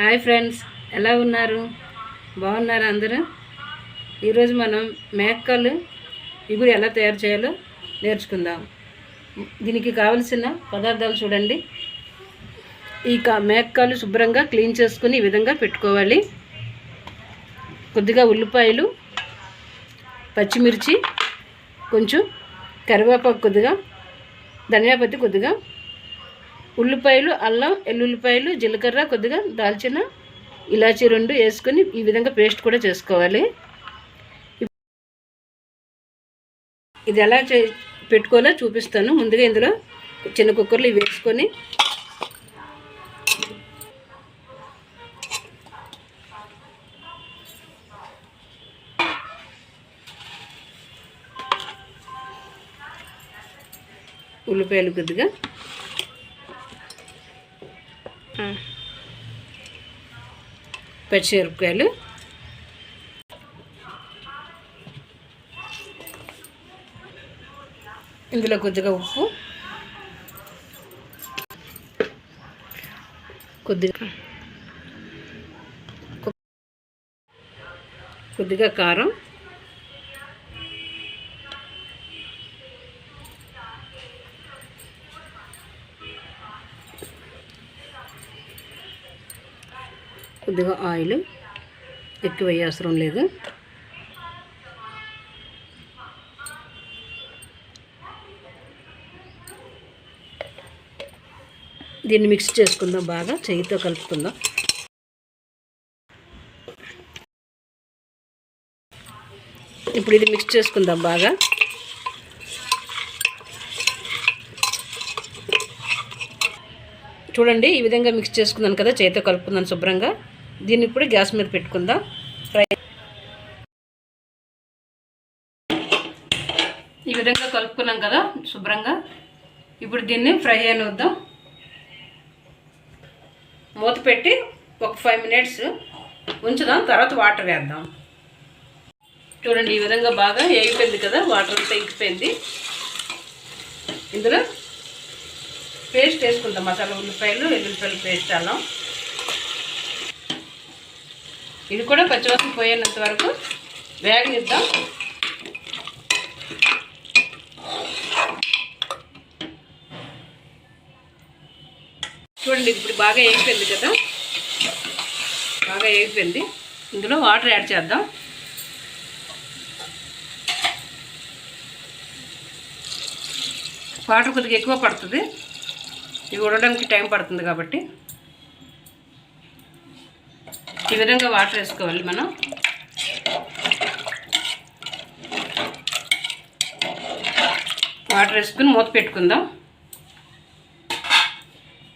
Hi friends ఎలా ఉన్నారు? బాగున్నారా అందరూ? ఈరోజు మనం మేకలు ఇగురు ఎలా తయారు చేయాలో నేర్చుకుందాం. దీనికి కావలసిన పదార్థాలు చూడండి. ఈ మేకలు శుభ్రంగా క్లీన్ చేసుకుని ఈ విధంగా పెట్టుకోవాలి. కొద్దిగా ఉల్లిపాయలు పచ్చిమిర్చి కొంచెం కరివేపాకు కొద్దిగా ధనియాపత్తి కొద్దిగా ఉల్లిపాయలు అల్లం ఎల్లుల్లిపాయలు జీలకర్ర కొద్దిగా దాల్చిన ఇలాచీ రెండు వేసుకొని ఈ విధంగా పేస్ట్ కూడా చేసుకోవాలి. ఇది ఎలా చే పెట్టుకోవాలో చూపిస్తాను. ముందుగా ఇందులో చిన్న కుక్కర్లు ఇవి వేసుకొని ఉల్లిపాయలు కొద్దిగా పచ్చిమిరపకాయలు. ఇందులో కొద్దిగా ఉప్పు. కొద్దిగా కొద్దిగా కారం. కొద్దిగా ఆయిల్ ఎక్కువ అవసరం లేదు. దీన్ని మిక్స్ చేసుకుందాం బాగా చేయితో కలుపుకుందాం. ఇప్పుడు ఇది మిక్స్ చేసుకుందాం బాగా. చూడండి ఈ విధంగా మిక్స్ చేసుకున్నాను కదా చేతితో కలుపుకున్నాను శుభ్రంగా. దీన్ని ఇప్పుడు గ్యాస్ మీద పెట్టుకుందాం. ఫ్రై ఈ విధంగా కలుపుకున్నాం కదా శుభ్రంగా. ఇప్పుడు దీన్ని ఫ్రై వద్దాం మూత పెట్టి ఒక ఫైవ్ మినిట్స్ ఉంచుదాం తర్వాత వాటర్ వేద్దాం. చూడండి ఈ విధంగా బాగా వేగిపోయింది కదా వాటర్ అంతా ఎగిపోయింది ఇందులో పేస్ట్ వేసుకుందాం మసాలా ఉల్లిపాయలు ఎల్లుల్లిపాయలు పేస్ట్ అల్లం. ఇది కూడా పచ్చివాసన పోయేంత వరకు వేగనిద్దాం. చూడండి ఇప్పుడు బాగా వేగిపోయింది కదా? బాగా వేగిపోయింది ఇందులో వాటర్ యాడ్ చేద్దాం. వాటర్ కొద్దిగా ఎక్కువ పడుతుంది. ఇవి ఉడడానికి టైం పడుతుంది కాబట్టి. ఈ విధంగా వాటర్ వేసుకోవాలి మనం. వాటర్ వేసుకుని మూత పెట్టుకుందాం.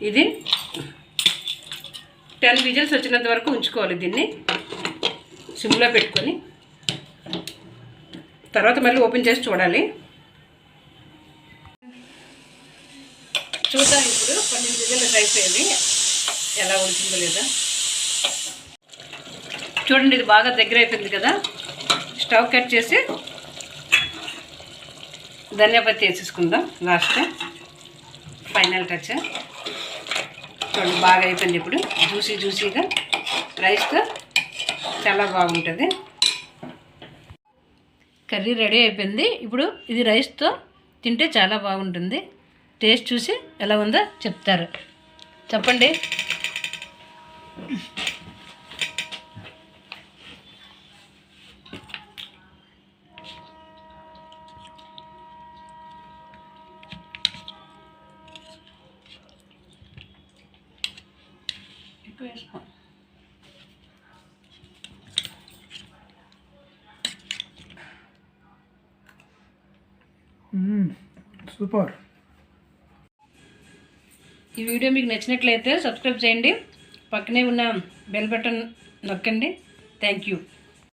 ఇది టెన్ విజిల్స్ వచ్చినంత వరకు ఉంచుకోవాలి దీన్ని. సిమ్లో పెట్టుకొని. తర్వాత మళ్ళీ ఓపెన్ చేసి చూడాలి. చూద్దాం ఇప్పుడు పన్నెండు విజిల్స్ అయిపోయింది. ఎలా ఉడికిందో లేదా? చూడండి ఇది బాగా దగ్గర అయిపోయింది కదా. స్టవ్ కట్ చేసి ధనియాపత్తి వేసేసుకుందాం లాస్ట్ ఫైనల్ టచ్ చూడండి బాగా అయిపోయింది ఇప్పుడు. జ్యూసీ జ్యూసీగా రైస్తో చాలా బాగుంటుంది. కర్రీ రెడీ అయిపోయింది. ఇప్పుడు ఇది రైస్తో తింటే చాలా బాగుంటుంది. టేస్ట్ చూసి ఎలా ఉందో చెప్తారు. చెప్పండి. వేసుకో సూపర్. ఈ వీడియో మీకు నచ్చినట్లయితే సబ్స్క్రైబ్ చేయండి. పక్కనే ఉన్న బెల్ బటన్ నొక్కండి. Thank you.